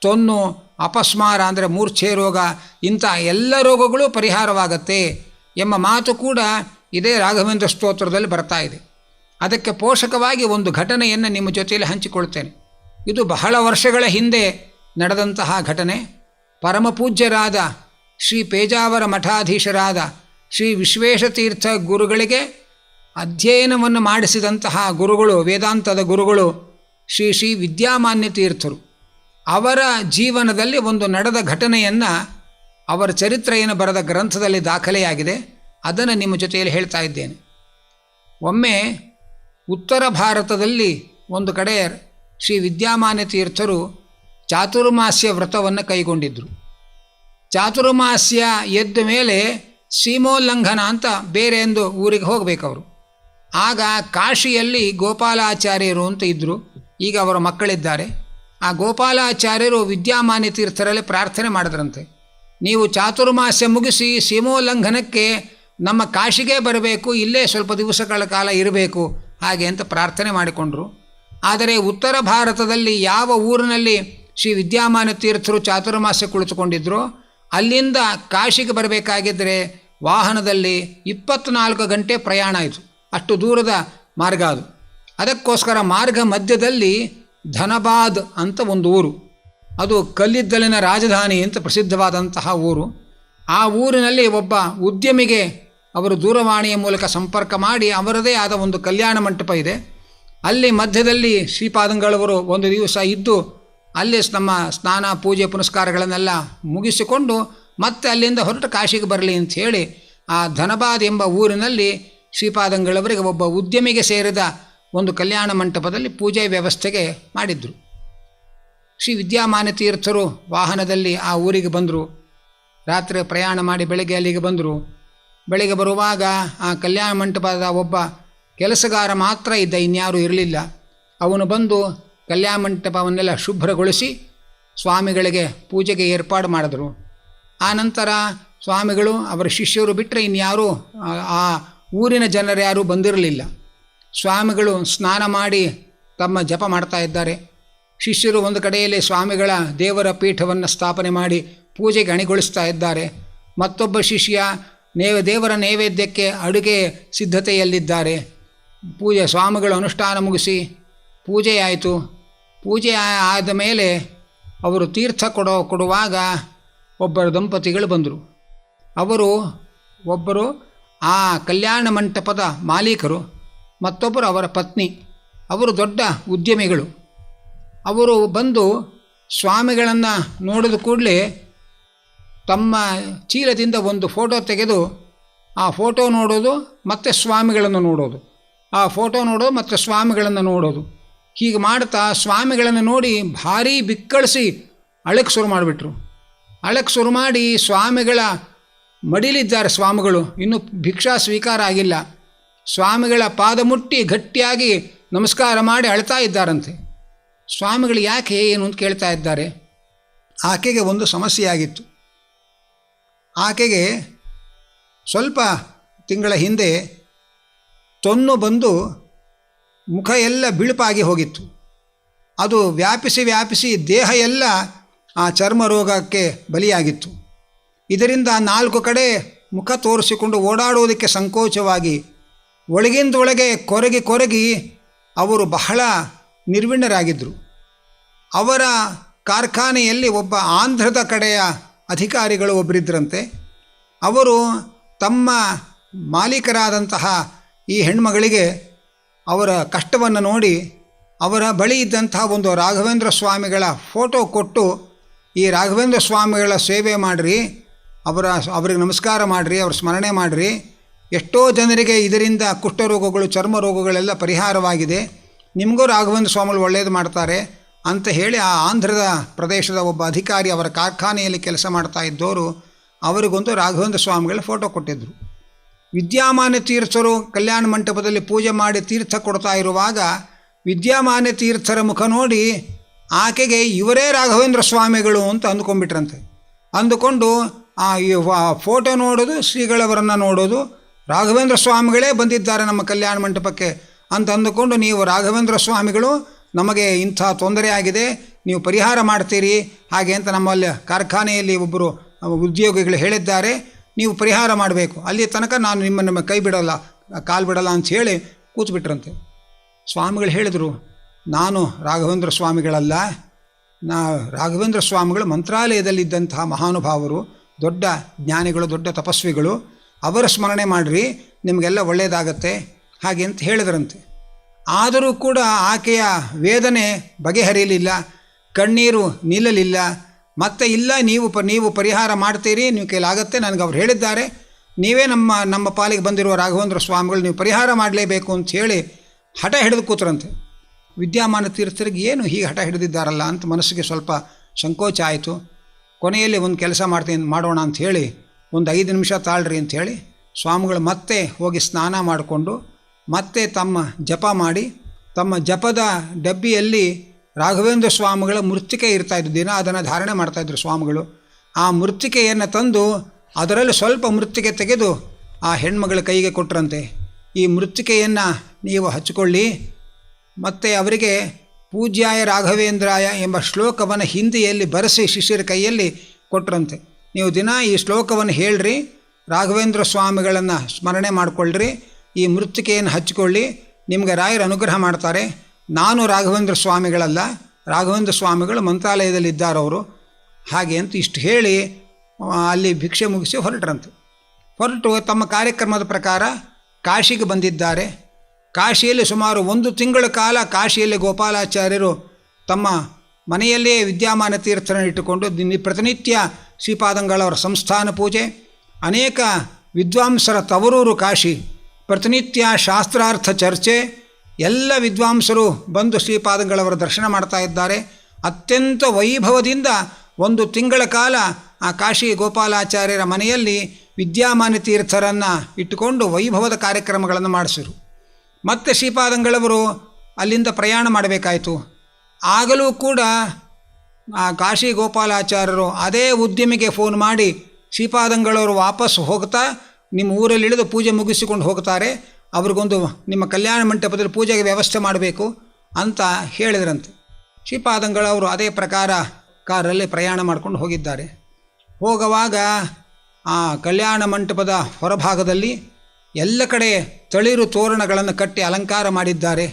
ತೊನ್ನು, ಅಪಸ್ಮಾರ ಅಂದರೆ ಮೂರ್ಛೆ ರೋಗ, ಇಂಥ ಎಲ್ಲ ರೋಗಗಳು ಪರಿಹಾರವಾಗತ್ತೆ ಎಂಬ ಮಾತು ಕೂಡ ಇದೇ ರಾಘವೇಂದ್ರ ಸ್ತೋತ್ರದಲ್ಲಿ ಬರ್ತಾ ಇದೆ. ಅದಕ್ಕೆ ಪೋಷಕವಾಗಿ ಒಂದು ಘಟನೆಯನ್ನು ನಿಮ್ಮ ಜೊತೆಯಲ್ಲಿ ಹಂಚಿಕೊಳ್ತೇನೆ. ಇದು ಬಹಳ ವರ್ಷಗಳ ಹಿಂದೆ ನಡೆದಂತಹ ಘಟನೆ. ಪರಮಪೂಜ್ಯರಾದ ಶ್ರೀ ಪೇಜಾವರ ಮಠಾಧೀಶರಾದ ಶ್ರೀ ವಿಶ್ವೇಶತೀರ್ಥ ಗುರುಗಳಿಗೆ ಅಧ್ಯಯನವನ್ನು ಮಾಡಿಸಿದಂತಹ ಗುರುಗಳು, ವೇದಾಂತದ ಗುರುಗಳು ಶ್ರೀ ಶ್ರೀ ವಿದ್ಯಾಮಾನ್ಯ ತೀರ್ಥರು. ಅವರ ಜೀವನದಲ್ಲಿ ಒಂದು ನಡೆದ ಘಟನೆಯನ್ನು ಅವರ ಚರಿತ್ರೆಯನ್ನು ಬರೆದ ಗ್ರಂಥದಲ್ಲಿ ದಾಖಲೆಯಾಗಿದೆ. ಅದನ್ನು ನಿಮ್ಮ ಜೊತೆಯಲ್ಲಿ ಹೇಳ್ತಾ ಇದ್ದೇನೆ. ಒಮ್ಮೆ ಉತ್ತರ ಭಾರತದಲ್ಲಿ ಒಂದು ಕಡೆ ಶ್ರೀ ವಿದ್ಯಾಮಾನ್ಯ ತೀರ್ಥರು ಚಾತುರ್ಮಾಸ್ಯ ವ್ರತವನ್ನು ಕೈಗೊಂಡಿದ್ದರು ಚಾತುರ್ಮಾಸ್ಯ ಎದ್ದ ಮೇಲೆ ಸೀಮೋಲ್ಲಂಘನ ಅಂತ ಬೇರೆ ಒಂದು ಊರಿಗೆ ಹೋಗಬೇಕವರು ಆಗ ಕಾಶಿಯಲ್ಲಿ ಗೋಪಾಲಾಚಾರ್ಯರು ಅಂತ ಇದ್ದರು ಈಗ ಅವರ ಮಕ್ಕಳಿದ್ದಾರೆ. ಆ ಗೋಪಾಲಾಚಾರ್ಯರು ವಿದ್ಯಾಮಾನ್ಯ ತೀರ್ಥರಲ್ಲಿ ಪ್ರಾರ್ಥನೆ ಮಾಡಿದ್ರಂತೆ. ನೀವು ಚಾತುರ್ಮಾಸ್ಯ ಮುಗಿಸಿ ಸೀಮೋಲ್ಲಂಘನಕ್ಕೆ ನಮ್ಮ ಕಾಶಿಗೆ ಬರಬೇಕು, ಇಲ್ಲೇ ಸ್ವಲ್ಪ ದಿವಸಗಳ ಕಾಲ ಇರಬೇಕು ಹಾಗೆ ಅಂತ ಪ್ರಾರ್ಥನೆ ಮಾಡಿಕೊಂಡರು. ಆದರೆ ಉತ್ತರ ಭಾರತದಲ್ಲಿ ಯಾವ ಊರಿನಲ್ಲಿ ಶ್ರೀ ವಿದ್ಯಾಮಾನ ತೀರ್ಥರು ಚಾತುರ್ಮಾಸ್ಯ ಕುಳಿತುಕೊಂಡಿದ್ರೋ, ಅಲ್ಲಿಂದ ಕಾಶಿಗೆ ಬರಬೇಕಾಗಿದ್ದರೆ ವಾಹನದಲ್ಲಿ ಇಪ್ಪತ್ತ್ನಾಲ್ಕು ಗಂಟೆ ಪ್ರಯಾಣ ಆಯಿತು. ಅಷ್ಟು ದೂರದ ಮಾರ್ಗ ಅದು. ಅದಕ್ಕೋಸ್ಕರ ಮಾರ್ಗ ಮಧ್ಯದಲ್ಲಿ ಧನಬಾದ್ ಅಂತ ಒಂದು ಊರು. ಅದು ಕಲ್ಲಿದ್ದಲಿನ ರಾಜಧಾನಿ ಅಂತ ಪ್ರಸಿದ್ಧವಾದಂತಹ ಊರು. ಆ ಊರಿನಲ್ಲಿ ಒಬ್ಬ ಉದ್ಯಮಿಗೆ ಅವರು ದೂರವಾಣಿಯ ಮೂಲಕ ಸಂಪರ್ಕ ಮಾಡಿ ಅವರದೇ ಆದ ಒಂದು ಕಲ್ಯಾಣ ಮಂಟಪ ಇದೆ. ಅಲ್ಲಿ ಮಧ್ಯದಲ್ಲಿ ಶ್ರೀಪಾದಂಗಳವರು ಒಂದು ದಿವಸ ಇದ್ದು, ಅಲ್ಲಿ ನಮ್ಮ ಸ್ನಾನ, ಪೂಜೆ, ಪುನಸ್ಕಾರಗಳನ್ನೆಲ್ಲ ಮುಗಿಸಿಕೊಂಡು ಮತ್ತೆ ಅಲ್ಲಿಂದ ಹೊರಟು ಕಾಶಿಗೆ ಬರಲಿ ಅಂತ ಹೇಳಿ ಆ ಧನಬಾದ್ ಎಂಬ ಊರಿನಲ್ಲಿ ಶ್ರೀಪಾದಂಗಳವರಿಗೆ ಒಬ್ಬ ಉದ್ಯಮಿಗೆ ಸೇರಿದ ಒಂದು ಕಲ್ಯಾಣ ಮಂಟಪದಲ್ಲಿ ಪೂಜೆ ವ್ಯವಸ್ಥೆಗೆ ಮಾಡಿದ್ರು. ಶ್ರೀ ವಿದ್ಯಾಮಾನ ತೀರ್ಥರು ವಾಹನದಲ್ಲಿ ಆ ಊರಿಗೆ ಬಂದರು. ರಾತ್ರಿ ಪ್ರಯಾಣ ಮಾಡಿ ಬೆಳಗ್ಗೆ ಅಲ್ಲಿಗೆ ಬಂದರು. ಬೆಳಗ್ಗೆ ಬರುವಾಗ ಆ ಕಲ್ಯಾಣ ಮಂಟಪದ ಒಬ್ಬ ಕೆಲಸಗಾರ ಮಾತ್ರ ಇದ್ದ, ಇನ್ಯಾರೂ ಇರಲಿಲ್ಲ. ಅವನು ಬಂದು ಕಲ್ಯಾಣ ಮಂಟಪವನ್ನೆಲ್ಲ ಶುಭ್ರಗೊಳಿಸಿ ಸ್ವಾಮಿಗಳಿಗೆ ಪೂಜೆಗೆ ಏರ್ಪಾಡು ಮಾಡಿದ್ರು. ಆನಂತರ ನಂತರ ಸ್ವಾಮಿಗಳು, ಅವರ ಶಿಷ್ಯರು ಬಿಟ್ಟರೆ ಇನ್ಯಾರೂ ಆ ಊರಿನ ಜನರು ಯಾರೂ ಬಂದಿರಲಿಲ್ಲ. ಸ್ವಾಮಿಗಳು ಸ್ನಾನ ಮಾಡಿ ತಮ್ಮ ಜಪ ಮಾಡ್ತಾ ಇದ್ದಾರೆ. ಶಿಷ್ಯರು ಒಂದು ಕಡೆಯಲ್ಲಿ ಸ್ವಾಮಿಗಳ ದೇವರ ಪೀಠವನ್ನು ಸ್ಥಾಪನೆ ಮಾಡಿ ಪೂಜೆಗೆ ಅಣಿಗೊಳಿಸ್ತಾ ಇದ್ದಾರೆ. ಮತ್ತೊಬ್ಬ ಶಿಷ್ಯ ನೇವ, ದೇವರ ನೈವೇದ್ಯಕ್ಕೆ ಅಡುಗೆ ಸಿದ್ಧತೆಯಲ್ಲಿದ್ದಾರೆ. ಪೂಜೆ, ಸ್ವಾಮಿಗಳು ಅನುಷ್ಠಾನ ಮುಗಿಸಿ ಪೂಜೆ ಆಯಿತು ಪೂಜೆ ಆದ ಮೇಲೆ ಅವರು ತೀರ್ಥ ಕೊಡೋ, ಕೊಡುವಾಗ ಒಬ್ಬರು ದಂಪತಿಗಳು ಬಂದರು. ಅವರು ಒಬ್ಬರು ಆ ಕಲ್ಯಾಣ ಮಂಟಪದ ಮಾಲೀಕರು, ಮತ್ತೊಬ್ಬರು ಅವರ ಪತ್ನಿ, ಅವರು ದೊಡ್ಡ ಉದ್ಯಮಿಗಳು. ಅವರು ಬಂದು ಸ್ವಾಮಿಗಳನ್ನು ನೋಡಿದ ಕೂಡಲೇ ತಮ್ಮ ಚೀಲದಿಂದ ಒಂದು ಫೋಟೋ ತೆಗೆದು, ಆ ಫೋಟೋ ನೋಡೋದು ಮತ್ತು ಸ್ವಾಮಿಗಳನ್ನು ನೋಡೋದು. ಆ ಫೋಟೋ ನೋಡೋದು ಮತ್ತು ಸ್ವಾಮಿಗಳನ್ನು ನೋಡೋದು. ಹೀಗೆ ಮಾಡ್ತಾ ಸ್ವಾಮಿಗಳನ್ನು ನೋಡಿ ಭಾರೀ ಬಿಕ್ಕಳಿಸಿ ಅಳಕ್ಕೆ ಶುರು ಮಾಡಿಬಿಟ್ರು. ಅಳಕ್ಕೆ ಶುರು ಮಾಡಿ ಸ್ವಾಮಿಗಳ ಮಡಿಲಿದ್ದಾರೆ ಸ್ವಾಮಿಗಳು. ಇನ್ನು ಭಿಕ್ಷಾ ಸ್ವೀಕಾರ ಆಗಿಲ್ಲ. ಸ್ವಾಮಿಗಳ ಪಾದ ಮುಟ್ಟಿ ಗಟ್ಟಿಯಾಗಿ ನಮಸ್ಕಾರ ಮಾಡಿ ಅಳ್ತಾ ಇದ್ದಾರಂತೆ. ಸ್ವಾಮಿಗಳು ಯಾಕೆ ಏನು ಅಂತ ಕೇಳ್ತಾ ಇದ್ದಾರೆ. ಆಕೆಗೆ ಒಂದು ಸಮಸ್ಯೆ ಆಗಿತ್ತು ಆಕೆಗೆ ಸ್ವಲ್ಪ ತಿಂಗಳ ಹಿಂದೆ ತೊನ್ನು ಬಂದು ಮುಖ ಎಲ್ಲ ಬಿಳುಪಾಗಿ ಹೋಗಿತ್ತು. ಅದು ವ್ಯಾಪಿಸಿ ವ್ಯಾಪಿಸಿ ದೇಹ ಎಲ್ಲ ಆ ಚರ್ಮ ರೋಗಕ್ಕೆ ಬಲಿಯಾಗಿತ್ತು. ಇದರಿಂದ ನಾಲ್ಕು ಕಡೆ ಮುಖ ತೋರಿಸಿಕೊಂಡು ಓಡಾಡುವುದಕ್ಕೆ ಸಂಕೋಚವಾಗಿ ಒಳಗಿಂದೊಳಗೆ ಕೊರಗಿ ಕೊರಗಿ ಅವರು ಬಹಳ ನಿರ್ವಿಣ್ಣರಾಗಿದ್ದರು ಅವರ ಕಾರ್ಖಾನೆಯಲ್ಲಿ ಒಬ್ಬ ಆಂಧ್ರದ ಕಡೆಯ ಅಧಿಕಾರಿಗಳು ಒಬ್ಬರಿದ್ದರಂತೆ ಅವರು ತಮ್ಮ ಮಾಲೀಕರಾದಂತಹ ಈ ಹೆಣ್ಮಗಳಿಗೆ ಅವರ ಕಷ್ಟವನ್ನು ನೋಡಿ ಅವರ ಬಳಿ ಇದ್ದಂತಹ ಒಂದು ರಾಘವೇಂದ್ರ ಸ್ವಾಮಿಗಳ ಫೋಟೋ ಕೊಟ್ಟು, ಈ ರಾಘವೇಂದ್ರ ಸ್ವಾಮಿಗಳ ಸೇವೆ ಮಾಡಿರಿ ಅವರ ಅವರಿಗೆ ನಮಸ್ಕಾರ ಮಾಡಿರಿ, ಅವ್ರ ಸ್ಮರಣೆ ಮಾಡಿರಿ. ಎಷ್ಟೋ ಜನರಿಗೆ ಇದರಿಂದ ಕುಷ್ಠರೋಗಗಳು ಚರ್ಮ ರೋಗಗಳೆಲ್ಲ ಪರಿಹಾರವಾಗಿದೆ. ನಿಮಗೂ ರಾಘವೇಂದ್ರ ಸ್ವಾಮಿಗಳು ಒಳ್ಳೆಯದು ಮಾಡ್ತಾರೆ ಅಂತ ಹೇಳಿ ಆ ಆಂಧ್ರದ ಪ್ರದೇಶದ ಒಬ್ಬ ಅಧಿಕಾರಿ ಅವರ ಕಾರ್ಖಾನೆಯಲ್ಲಿ ಕೆಲಸ ಮಾಡ್ತಾ ಇದ್ದವರು ಅವರಿಗೊಂದು ರಾಘವೇಂದ್ರ ಸ್ವಾಮಿಗಳ ಫೋಟೋ ಕೊಟ್ಟಿದ್ದರು ವಿದ್ಯಾಮಾನ ತೀರ್ಥರು ಕಲ್ಯಾಣ ಮಂಟಪದಲ್ಲಿ ಪೂಜೆ ಮಾಡಿ ತೀರ್ಥ ಕೊಡ್ತಾ ಇರುವಾಗ ವಿದ್ಯಾಮಾನ ತೀರ್ಥರ ಮುಖ ನೋಡಿ ಆಕೆಗೆ ಇವರೇ ರಾಘವೇಂದ್ರ ಸ್ವಾಮಿಗಳು ಅಂತ ಅಂದ್ಕೊಂಡ್ಬಿಟ್ರಂತೆ. ಅಂದುಕೊಂಡು ಆ ಫೋಟೋ ನೋಡೋದು, ಶ್ರೀಗಳವರನ್ನು ನೋಡೋದು. ರಾಘವೇಂದ್ರ ಸ್ವಾಮಿಗಳೇ ಬಂದಿದ್ದಾರೆ ನಮ್ಮ ಕಲ್ಯಾಣ ಮಂಟಪಕ್ಕೆ ಅಂತ ಅಂದುಕೊಂಡು ನೀವು ರಾಘವೇಂದ್ರ ಸ್ವಾಮಿಗಳು, ನಮಗೆ ಇಂಥ ತೊಂದರೆ ಆಗಿದೆ, ನೀವು ಪರಿಹಾರ ಮಾಡ್ತೀರಿ. ಹಾಗೆ ಅಂತ ನಮ್ಮಲ್ಲಿ ಕಾರ್ಖಾನೆಯಲ್ಲಿ ಒಬ್ಬರು ಉದ್ಯೋಗಿಗಳು ಹೇಳಿದ್ದಾರೆ, ನೀವು ಪರಿಹಾರ ಮಾಡಬೇಕು. ಅಲ್ಲಿ ತನಕ ನಾನು ನಿಮ್ಮನ್ನು ಕೈ ಬಿಡಲ್ಲ, ಕಾಲು ಬಿಡಲ್ಲ ಅಂತ ಹೇಳಿ ಕೂತ್ಬಿಟ್ರಂತೆ. ಸ್ವಾಮಿಗಳು ಹೇಳಿದರು, ನಾನು ರಾಘವೇಂದ್ರ ಸ್ವಾಮಿಗಳಲ್ಲ. ನಾ ರಾಘವೇಂದ್ರ ಸ್ವಾಮಿಗಳು ಮಂತ್ರಾಲಯದಲ್ಲಿದ್ದಂತಹ ಮಹಾನುಭಾವರು. ದೊಡ್ಡ ಜ್ಞಾನಿಗಳು, ದೊಡ್ಡ ತಪಸ್ವಿಗಳು, ಅವರ ಸ್ಮರಣೆ ಮಾಡಿರಿ, ನಿಮಗೆಲ್ಲ ಒಳ್ಳೆಯದಾಗತ್ತೆ ಹಾಗೆ ಅಂತ ಹೇಳಿದ್ರಂತೆ. ಆದರೂ ಕೂಡ ಆಕೆಯ ವೇದನೆ ಬಗೆಹರಿಯಲಿಲ್ಲ, ಕಣ್ಣೀರು ನಿಲ್ಲಲಿಲ್ಲ. ಮತ್ತೆ ಇಲ್ಲ, ನೀವು ಪ, ನೀವು ಪರಿಹಾರ ಮಾಡ್ತೀರಿ ನೀವು ಕೈಲಾಗತ್ತೆ, ನನಗೆ ಅವ್ರು ಹೇಳಿದ್ದಾರೆ. ನೀವೇ ನಮ್ಮ ನಮ್ಮ ಪಾಲಿಗೆ ಬಂದಿರುವ ರಾಘವೇಂದ್ರ ಸ್ವಾಮಿಗಳು ನೀವು ಪರಿಹಾರ ಮಾಡಲೇಬೇಕು ಅಂತ ಹೇಳಿ ಹಠ ಹಿಡಿದು ಕೂತ್ರಂತೆ. ವಿದ್ಯಾಮಾನ ತೀರ್ಥರಿಗೆ ಏನು ಹೀಗೆ ಹಠ ಹಿಡಿದಿದ್ದಾರಲ್ಲ ಅಂತ ಮನಸ್ಸಿಗೆ ಸ್ವಲ್ಪ ಸಂಕೋಚ ಆಯಿತು. ಕೊನೆಯಲ್ಲಿ ಒಂದು ಕೆಲಸ ಮಾಡ್ತೀನಿ, ಮಾಡೋಣ ಅಂತ ಹೇಳಿ, ಒಂದು ಐದು ನಿಮಿಷ ತಾಳ್ರಿ ಅಂತ ಹೇಳಿ, ಸ್ವಾಮಿಗಳು ಮತ್ತೆ ಹೋಗಿ ಸ್ನಾನ ಮಾಡಿಕೊಂಡು, ಮತ್ತೆ ತಮ್ಮ ಜಪ ಮಾಡಿ, ತಮ್ಮ ಜಪದ ಡಬ್ಬಿಯಲ್ಲಿ ರಾಘವೇಂದ್ರ ಸ್ವಾಮಿಗಳ ಮೃತ್ತಿಕೆ ಇರ್ತಾಯಿದ್ದು ದಿನ ಅದನ್ನು ಧಾರಣೆ ಮಾಡ್ತಾಯಿದ್ರು ಸ್ವಾಮಿಗಳು. ಆ ಮೃತ್ತಿಕೆಯನ್ನು ತಂದು ಅದರಲ್ಲಿ ಸ್ವಲ್ಪ ಮೃತ್ತಿಕೆ ತೆಗೆದು ಆ ಹೆಣ್ಮಗಳ ಕೈಗೆ ಕೊಟ್ಟರಂತೆ ಈ ಮೃತ್ತಿಕೆಯನ್ನು ನೀವು ಹಚ್ಚಿಕೊಳ್ಳಿ ಮತ್ತು ಅವರಿಗೆ ಪೂಜ್ಯಾಯ ರಾಘವೇಂದ್ರಾಯ ಎಂಬ ಶ್ಲೋಕವನ್ನು ಹಿಂದಿಯಲ್ಲಿ ಬರೆಸಿ ಶಿಷ್ಯರ ಕೈಯಲ್ಲಿ ಕೊಟ್ರಂತೆ. ನೀವು ದಿನ ಈ ಶ್ಲೋಕವನ್ನು ಹೇಳ್ರಿ, ರಾಘವೇಂದ್ರ ಸ್ವಾಮಿಗಳನ್ನು ಸ್ಮರಣೆ ಮಾಡಿಕೊಳ್ಳ್ರಿ ಈ ಮೃತ್ತಿಕೆಯನ್ನು ಹಚ್ಚಿಕೊಳ್ಳಿ ನಿಮಗೆ ರಾಯರ ಅನುಗ್ರಹ ಮಾಡ್ತಾರೆ. ನಾನು ರಾಘವೇಂದ್ರ ಸ್ವಾಮಿಗಳಲ್ಲ, ರಾಘವೇಂದ್ರ ಸ್ವಾಮಿಗಳು ಮಂತ್ರಾಲಯದಲ್ಲಿದ್ದಾರವರು. ಹಾಗೆ ಅಂತ ಇಷ್ಟು ಹೇಳಿ ಅಲ್ಲಿ ಭಿಕ್ಷೆ ಮುಗಿಸಿ ಹೊರಟ್ರಂತೆ. ಹೊರಟು ತಮ್ಮ ಕಾರ್ಯಕ್ರಮದ ಪ್ರಕಾರ ಕಾಶಿಗೆ ಬಂದಿದ್ದಾರೆ. ಕಾಶಿಯಲ್ಲಿ ಸುಮಾರು ಒಂದು ತಿಂಗಳ ಕಾಲ ಕಾಶಿಯಲ್ಲಿ ಗೋಪಾಲಾಚಾರ್ಯರು ತಮ್ಮ ಮನೆಯಲ್ಲೇ ವಿದ್ಯಾಮಾನ ತೀರ್ಥರನ್ನು ಇಟ್ಟುಕೊಂಡು ಪ್ರತಿನಿತ್ಯ ಶ್ರೀಪಾದಂಗಳವರ ಸಂಸ್ಥಾನ ಪೂಜೆ, ಅನೇಕ ವಿದ್ವಾಂಸರ ತವರೂರು ಕಾಶಿ, ಪ್ರತಿನಿತ್ಯ ಶಾಸ್ತ್ರಾರ್ಥ ಚರ್ಚೆ, ಎಲ್ಲ ವಿದ್ವಾಂಸರು ಬಂದು ಶ್ರೀಪಾದಂಗಳವರ ದರ್ಶನ ಮಾಡ್ತಾ ಇದ್ದಾರೆ. ಅತ್ಯಂತ ವೈಭವದಿಂದ ಒಂದು ತಿಂಗಳ ಕಾಲ ಆ ಕಾಶಿ ಗೋಪಾಲಾಚಾರ್ಯರ ಮನೆಯಲ್ಲಿ ವಿದ್ಯಾಮಾನ ತೀರ್ಥರನ್ನು ಇಟ್ಟುಕೊಂಡು ವೈಭವದ ಕಾರ್ಯಕ್ರಮಗಳನ್ನು ಮಾಡಿಸಿರು. ಮತ್ತೆ ಶ್ರೀಪಾದಂಗಳವರು ಅಲ್ಲಿಂದ ಪ್ರಯಾಣ ಮಾಡಬೇಕಾಯಿತು. ಆಗಲೂ ಕೂಡ ಆ ಕಾಶಿ ಗೋಪಾಲಾಚಾರ್ಯರು ಅದೇ ಉದ್ಯಮಿಗೆ ಫೋನ್ ಮಾಡಿ ಶ್ರೀಪಾದಂಗಳವರು ವಾಪಸ್ ಹೋಗ್ತಾ ನಿಮ್ಮ ಊರಲ್ಲಿ ಇಳಿದು ಪೂಜೆ ಮುಗಿಸಿಕೊಂಡು ಹೋಗ್ತಾರೆ. ಅವ್ರಿಗೊಂದು ನಿಮ್ಮ ಕಲ್ಯಾಣ ಮಂಟಪದಲ್ಲಿ ಪೂಜೆಗೆ ವ್ಯವಸ್ಥೆ ಮಾಡಬೇಕು ಅಂತ ಹೇಳಿದ್ರಂತೆ. ಶ್ರೀಪಾದಂಗಳವರು ಅದೇ ಪ್ರಕಾರ ಕಾರಲ್ಲಿ ಪ್ರಯಾಣ ಮಾಡ್ಕೊಂಡು ಹೋಗಿದ್ದಾರೆ. ಹೋಗುವಾಗ ಆ ಕಲ್ಯಾಣ ಮಂಟಪದ ಹೊರಭಾಗದಲ್ಲಿ ಎಲ್ಲ ಕಡೆ ತಳಿರು ತೋರಣಗಳನ್ನು ಕಟ್ಟಿ ಅಲಂಕಾರ ಮಾಡಿದ್ದಾರೆ.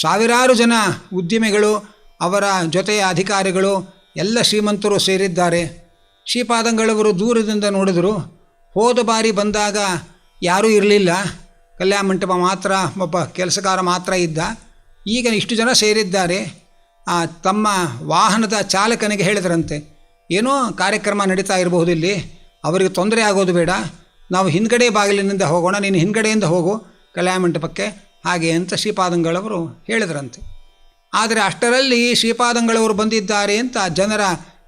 ಸಾವಿರಾರು ಜನ ಉದ್ಯಮಿಗಳು ಅವರ ಜೊತೆಯ ಅಧಿಕಾರಿಗಳು, ಎಲ್ಲ ಶ್ರೀಮಂತರು ಸೇರಿದ್ದಾರೆ. ಶ್ರೀಪಾದಂಗಳವರು ದೂರದಿಂದ ನೋಡಿದರು, ಹೋದ ಬಾರಿ ಬಂದಾಗ ಯಾರೂ ಇರಲಿಲ್ಲ. ಕಲ್ಯಾಣ ಮಂಟಪ ಮಾತ್ರ, ಒಬ್ಬ ಕೆಲಸಗಾರ ಮಾತ್ರ ಇದ್ದ. ಈಗ ಇಷ್ಟು ಜನ ಸೇರಿದ್ದಾರೆ. ತಮ್ಮ ವಾಹನದ ಚಾಲಕನಿಗೆ ಹೇಳಿದ್ರಂತೆ, ಏನೋ ಕಾರ್ಯಕ್ರಮ ನಡೀತಾ ಇರಬಹುದು ಇಲ್ಲಿ, ಅವರಿಗೆ ತೊಂದರೆ ಆಗೋದು ಬೇಡ. ನಾವು ಹಿಂದ್ಗಡೆ ಬಾಗಿಲಿನಿಂದ ಹೋಗೋಣ, ನೀನು ಹಿಂದ್ಗಡೆಯಿಂದ ಹೋಗು, ಕಲ್ಯಾಣ ಮಂಟಪಕ್ಕೆ ಹಾಗೆ ಅಂತ ಶ್ರೀಪಾದಂಗಳವರು ಹೇಳಿದ್ರಂತೆ. ಆದರೆ ಅಷ್ಟರಲ್ಲಿ ಶ್ರೀಪಾದಂಗಳವರು ಬಂದಿದ್ದಾರೆ ಅಂತ ಜನರ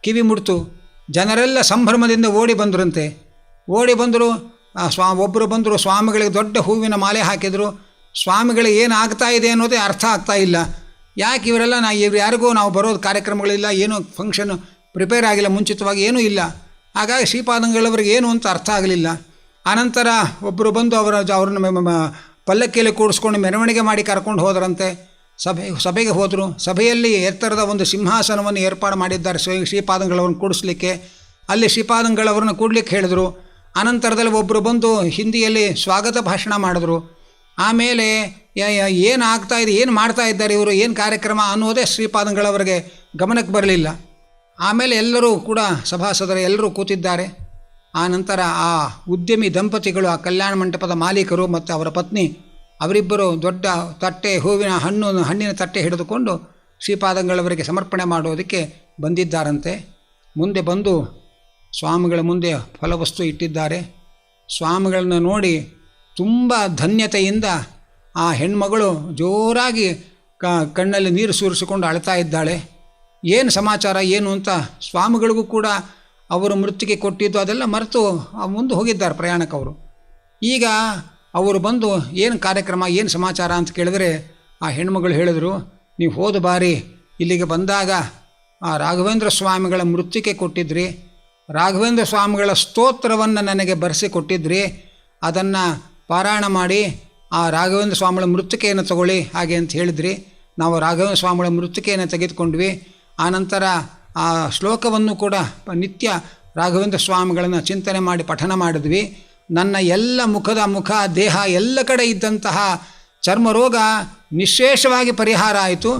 ಕಿವಿ ಮುಡ್ತು. ಜನರೆಲ್ಲ ಸಂಭ್ರಮದಿಂದ ಓಡಿ ಬಂದರಂತೆ. ಓಡಿ ಬಂದರು ಸ್ವಾ ಒಬ್ಬರು ಬಂದರು, ಸ್ವಾಮಿಗಳಿಗೆ ದೊಡ್ಡ ಹೂವಿನ ಮಾಲೆ ಹಾಕಿದರು. ಸ್ವಾಮಿಗಳಿಗೆ ಏನಾಗ್ತಾ ಇದೆ ಅನ್ನೋದೇ ಅರ್ಥ ಆಗ್ತಾ ಇಲ್ಲ. ಯಾಕೆ ಇವರೆಲ್ಲ ನಾ, ಇವ್ರು ಯಾರಿಗೂ ನಾವು ಬರೋದು ಕಾರ್ಯಕ್ರಮಗಳಿಲ್ಲ, ಏನೂ ಫಂಕ್ಷನ್ ಪ್ರಿಪೇರ್ ಆಗಿಲ್ಲ, ಮುಂಚಿತವಾಗಿ ಏನೂ ಇಲ್ಲ. ಹಾಗಾಗಿ ಶ್ರೀಪಾದಂಗಳವರಿಗೆ ಏನು ಅಂತ ಅರ್ಥ ಆಗಲಿಲ್ಲ. ಆನಂತರ ಒಬ್ಬರು ಬಂದು ಅವರ ಅವ್ರನ್ನ ಪಲ್ಲಕ್ಕಿಯಲ್ಲಿ ಕೂಡಿಸ್ಕೊಂಡು ಮೆರವಣಿಗೆ ಮಾಡಿ ಕರ್ಕೊಂಡು ಹೋದರಂತೆ. ಸಭೆ ಸಭೆಗೆ ಹೋದರು. ಸಭೆಯಲ್ಲಿ ಎತ್ತರದ ಒಂದು ಸಿಂಹಾಸನವನ್ನು ಏರ್ಪಾಡು ಮಾಡಿದ್ದಾರೆ ಶ್ರೀ ಶ್ರೀಪಾದಂಗಳವ್ರನ್ನ ಕೂಡಿಸ್ಲಿಕ್ಕೆ. ಅಲ್ಲಿ ಶ್ರೀಪಾದಂಗಳವ್ರನ್ನ ಕೂಡ್ಲಿಕ್ಕೆ ಹೇಳಿದರು. ಅನಂತರದಲ್ಲಿ ಒಬ್ಬರು ಬಂದು ಹಿಂದಿಯಲ್ಲಿ ಸ್ವಾಗತ ಭಾಷಣ ಮಾಡಿದ್ರು. ಆಮೇಲೆ ಏನು ಆಗ್ತಾ ಇದೆ, ಏನು ಮಾಡ್ತಾ ಇದ್ದಾರೆ ಇವರು, ಏನು ಕಾರ್ಯಕ್ರಮ ಅನ್ನೋದೇ ಶ್ರೀಪಾದಂಗಳವರಿಗೆ ಗಮನಕ್ಕೆ ಬರಲಿಲ್ಲ. ಆಮೇಲೆ ಎಲ್ಲರೂ ಕೂಡ ಸಭಾಸದರು ಎಲ್ಲರೂ ಕೂತಿದ್ದಾರೆ. ಆ ನಂತರ ಆ ಉದ್ಯಮಿ ದಂಪತಿಗಳು, ಆ ಕಲ್ಯಾಣ ಮಂಟಪದ ಮಾಲೀಕರು ಮತ್ತು ಅವರ ಪತ್ನಿ, ಅವರಿಬ್ಬರು ದೊಡ್ಡ ತಟ್ಟೆ, ಹೂವಿನ ಹಣ್ಣು, ಹಣ್ಣಿನ ತಟ್ಟೆ ಹಿಡಿದುಕೊಂಡು ಶ್ರೀಪಾದಂಗಳವರಿಗೆ ಸಮರ್ಪಣೆ ಮಾಡುವುದಕ್ಕೆ ಬಂದಿದ್ದಾರಂತೆ. ಮುಂದೆ ಬಂದು ಸ್ವಾಮಿಗಳ ಮುಂದೆ ಫಲವಸ್ತು ಇಟ್ಟಿದ್ದಾರೆ. ಸ್ವಾಮಿಗಳನ್ನು ನೋಡಿ ತುಂಬ ಧನ್ಯತೆಯಿಂದ ಆ ಹೆಣ್ಮಗಳು ಜೋರಾಗಿ ಕಣ್ಣಲ್ಲಿ ನೀರು ಸುರಿಸಿಕೊಂಡು ಅಳ್ತಾ ಇದ್ದಾಳೆ. ಏನು ಸಮಾಚಾರ, ಏನು ಅಂತ ಸ್ವಾಮಿಗಳಿಗೂ ಕೂಡ ಅವರು ಮೃತ್ತಿಗೆ ಕೊಟ್ಟಿದ್ದು ಅದೆಲ್ಲ ಮರೆತು ಮುಂದೆ ಹೋಗಿದ್ದಾರೆ ಪ್ರಯಾಣಕ್ಕವರು ಈಗ ಅವರು ಬಂದು ಏನು ಕಾರ್ಯಕ್ರಮ, ಏನು ಸಮಾಚಾರ ಅಂತ ಕೇಳಿದ್ರೆ ಆ ಹೆಣ್ಮಗಳು ಹೇಳಿದರು, ನೀವು ಹೋದ ಬಾರಿ ಇಲ್ಲಿಗೆ ಬಂದಾಗ ಆ ರಾಘವೇಂದ್ರ ಸ್ವಾಮಿಗಳ ಮೃತ್ತಿಕೆ ಕೊಟ್ಟಿದ್ರಿ. ರಾಘವೇಂದ್ರ ಸ್ವಾಮಿಗಳ ಸ್ತೋತ್ರವನ್ನು ನನಗೆ ಬರೆಸಿ ಕೊಟ್ಟಿದ್ರಿ. ಅದನ್ನು ಪಾರಾಯಣ ಮಾಡಿ, ಆ ರಾಘವೇಂದ್ರ ಸ್ವಾಮಿಗಳ ಮೃತ್ತಿಕೆಯನ್ನು ತಗೊಳ್ಳಿ ಹಾಗೆ ಅಂತ ಹೇಳಿದ್ರಿ. ನಾವು ರಾಘವೇಂದ್ರ ಸ್ವಾಮಿಗಳ ಮೃತ್ತಿಕೆಯನ್ನು ತೆಗೆದುಕೊಂಡ್ವಿ. ಆನಂತರ ಆ ಶ್ಲೋಕವನ್ನು ಕೂಡ ನಿತ್ಯ ರಾಘವೇಂದ್ರ ಸ್ವಾಮಿಗಳನ್ನು ಚಿಂತನೆ ಮಾಡಿ ಪಠನ ಮಾಡಿದ್ವಿ. ನನ್ನ ಎಲ್ಲ ಮುಖದ ಮುಖ, ದೇಹ ಎಲ್ಲ ಕಡೆ ಇದ್ದಂತಹ ಚರ್ಮರೋಗ ನಿಶೇಷವಾಗಿ ಪರಿಹಾರ ಆಯಿತು.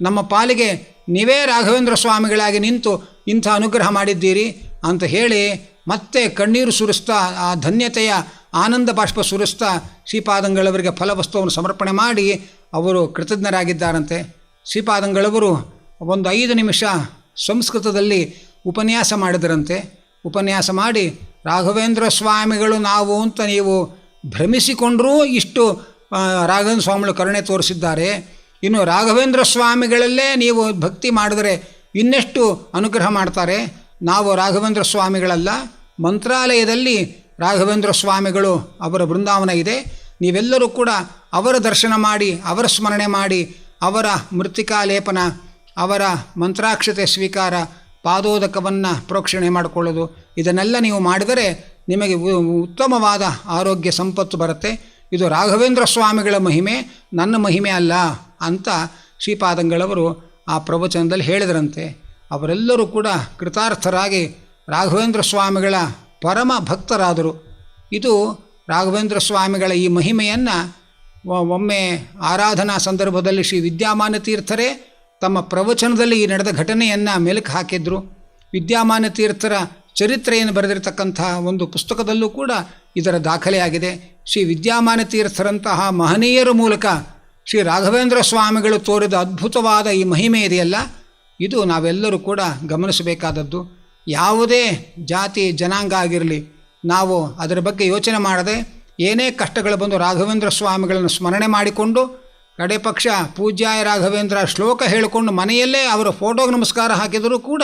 ನಮ್ಮ ಪಾಲಿಗೆ ನೀವೇ ರಾಘವೇಂದ್ರ ಸ್ವಾಮಿಗಳಾಗಿ ನಿಂತು ಇಂಥ ಅನುಗ್ರಹ ಮಾಡಿದ್ದೀರಿ ಅಂತ ಹೇಳಿ ಮತ್ತೆ ಕಣ್ಣೀರು ಸುರಿಸ್ತಾ, ಆ ಧನ್ಯತೆಯ ಆನಂದ ಬಾಷ್ಪ ಸುರಿಸ್ತಾ ಶ್ರೀಪಾದಂಗಳವರಿಗೆ ಫಲವಸ್ತುವನ್ನು ಸಮರ್ಪಣೆ ಮಾಡಿ ಅವರು ಕೃತಜ್ಞರಾಗಿದ್ದಾರಂತೆ. ಶ್ರೀಪಾದಂಗಳವರು ಒಂದು ಐದು ನಿಮಿಷ ಸಂಸ್ಕೃತದಲ್ಲಿ ಉಪನ್ಯಾಸ ಮಾಡಿದರಂತೆ. ಉಪನ್ಯಾಸ ಮಾಡಿ, ರಾಘವೇಂದ್ರ ಸ್ವಾಮಿಗಳು ನಾವು ಅಂತ ನೀವು ಭ್ರಮಿಸಿಕೊಂಡರೂ ಇಷ್ಟು ರಾಘವೇಂದ್ರ ಸ್ವಾಮಿಗಳು ಕರುಣೆ ತೋರಿಸಿದ್ದಾರೆ. ಇನ್ನು ರಾಘವೇಂದ್ರ ಸ್ವಾಮಿಗಳಲ್ಲೇ ನೀವು ಭಕ್ತಿ ಮಾಡಿದರೆ ಇನ್ನೆಷ್ಟು ಅನುಗ್ರಹ ಮಾಡ್ತಾರೆ. ನಾವು ರಾಘವೇಂದ್ರ ಸ್ವಾಮಿಗಳಲ್ಲ, ಮಂತ್ರಾಲಯದಲ್ಲಿ ರಾಘವೇಂದ್ರ ಸ್ವಾಮಿಗಳು ಅವರ ಬೃಂದಾವನ ಇದೆ. ನೀವೆಲ್ಲರೂ ಕೂಡ ಅವರ ದರ್ಶನ ಮಾಡಿ, ಅವರ ಸ್ಮರಣೆ ಮಾಡಿ, ಅವರ ಮೃತ್ತಿಕಾ ಲೇಪನ ಅವರ ಮಂತ್ರಾಕ್ಷತೆ ಸ್ವೀಕಾರ ಪಾದೋದಕವನ್ನು ಪ್ರೋಕ್ಷಣೆ ಮಾಡಿಕೊಳ್ಳೋದು. ಇದನ್ನೆಲ್ಲ ನೀವು ಮಾಡಿದರೆ ನಿಮಗೆ ಉತ್ತಮವಾದ ಆರೋಗ್ಯ ಸಂಪತ್ತು ಬರುತ್ತೆ. ಇದು ರಾಘವೇಂದ್ರ ಸ್ವಾಮಿಗಳ ಮಹಿಮೆ, ನನ್ನ ಮಹಿಮೆ ಅಲ್ಲ ಅಂತ ಶ್ರೀಪಾದಂಗಳವರು ಆ ಪ್ರವಚನದಲ್ಲಿ ಹೇಳಿದರಂತೆ. ಅವರೆಲ್ಲರೂ ಕೂಡ ಕೃತಾರ್ಥರಾಗಿ ರಾಘವೇಂದ್ರ ಸ್ವಾಮಿಗಳ ಪರಮ ಭಕ್ತರಾದರು. ಇದು ರಾಘವೇಂದ್ರ ಸ್ವಾಮಿಗಳ ಈ ಮಹಿಮೆಯನ್ನು ಒಮ್ಮೆ ಆರಾಧನಾ ಸಂದರ್ಭದಲ್ಲಿ ಶ್ರೀ ವಿದ್ಯಾಮಾನ ತೀರ್ಥರೇ ತಮ್ಮ ಪ್ರವಚನದಲ್ಲಿ ಈ ನಡೆದ ಘಟನೆಯನ್ನು ಮೆಲುಕು ಹಾಕಿದ್ರು. ವಿದ್ಯಾಮಾನ ತೀರ್ಥರ ಚರಿತ್ರೆಯನ್ನು ಬರೆದಿರತಕ್ಕಂತಹ ಒಂದು ಪುಸ್ತಕದಲ್ಲೂ ಕೂಡ ಇದರ ದಾಖಲೆಯಾಗಿದೆ. ಶ್ರೀ ವಿದ್ಯಾಮಾನ ತೀರ್ಥರಂತಹ ಮಹನೀಯರ ಮೂಲಕ ಶ್ರೀ ರಾಘವೇಂದ್ರ ಸ್ವಾಮಿಗಳು ತೋರಿದ ಅದ್ಭುತವಾದ ಈ ಮಹಿಮೆ ಇದೆಯಲ್ಲ? ಇದು ನಾವೆಲ್ಲರೂ ಕೂಡ ಗಮನಿಸಬೇಕಾದದ್ದು. ಯಾವುದೇ ಜಾತಿ ಜನಾಂಗ ಆಗಿರಲಿ, ನಾವು ಅದರ ಬಗ್ಗೆ ಯೋಚನೆ ಮಾಡದೆ ಏನೇ ಕಷ್ಟಗಳು ಬಂದು ರಾಘವೇಂದ್ರ ಸ್ವಾಮಿಗಳನ್ನು ಸ್ಮರಣೆ ಮಾಡಿಕೊಂಡು ಕಡೆ ಪಕ್ಷ ಪೂಜ್ಯಾಯ ರಾಘವೇಂದ್ರ ಶ್ಲೋಕ ಹೇಳಿಕೊಂಡು ಮನೆಯಲ್ಲೇ ಅವರ ಫೋಟೋಗೆ ನಮಸ್ಕಾರ ಹಾಕಿದರೂ ಕೂಡ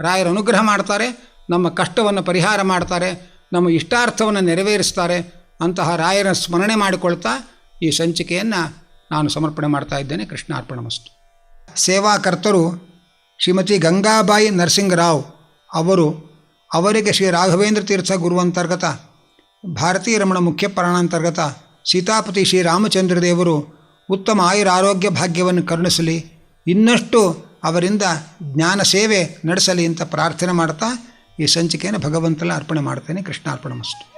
ರಾಯರ ಅನುಗ್ರಹ ಮಾಡ್ತಾರೆ, ನಮ್ಮ ಕಷ್ಟವನ್ನು ಪರಿಹಾರ ಮಾಡ್ತಾರೆ, ನಮ್ಮ ಇಷ್ಟಾರ್ಥವನ್ನು ನೆರವೇರಿಸ್ತಾರೆ ಅಂತಹ ರಾಯರ ಸ್ಮರಣೆ ಮಾಡಿಕೊಳ್ತಾ ಈ ಸಂಚಿಕೆಯನ್ನು ನಾನು ಸಮರ್ಪಣೆ ಮಾಡ್ತಾ ಇದ್ದೇನೆ. ಕೃಷ್ಣಾರ್ಪಣಮಸ್ತು. ಸೇವಾಕರ್ತರು ಶ್ರೀಮತಿ ಗಂಗಾಬಾಯಿ ನರಸಿಂಗರಾವ್ ಅವರು ಅವರಿಗೆ ಶ್ರೀ ರಾಘವೇಂದ್ರ ತೀರ್ಥ ಗುರುವಂತರ್ಗತ ಭಾರತೀಯ ರಮಣ ಮುಖ್ಯ ಪ್ರಾಣಾಂತರ್ಗತ ಸೀತಾಪತಿ ಶ್ರೀ ರಾಮಚಂದ್ರ ದೇವರು ಉತ್ತಮ ಆಯುರಾರೋಗ್ಯ ಭಾಗ್ಯವನ್ನು ಕರುಣಿಸಲಿ. ಇನ್ನಷ್ಟು ಅವರಿಂದ ಜ್ಞಾನ ಸೇವೆ ನಡೆಸಲಿ ಅಂತ ಪ್ರಾರ್ಥನೆ ಮಾಡ್ತಾ ಈ ಸಂಚಿಕೆಯನ್ನು ಭಗವಂತನ ಅರ್ಪಣೆ ಮಾಡ್ತೇನೆ ಕೃಷ್ಣಾರ್ಪಣೆ ಮಸ್ತು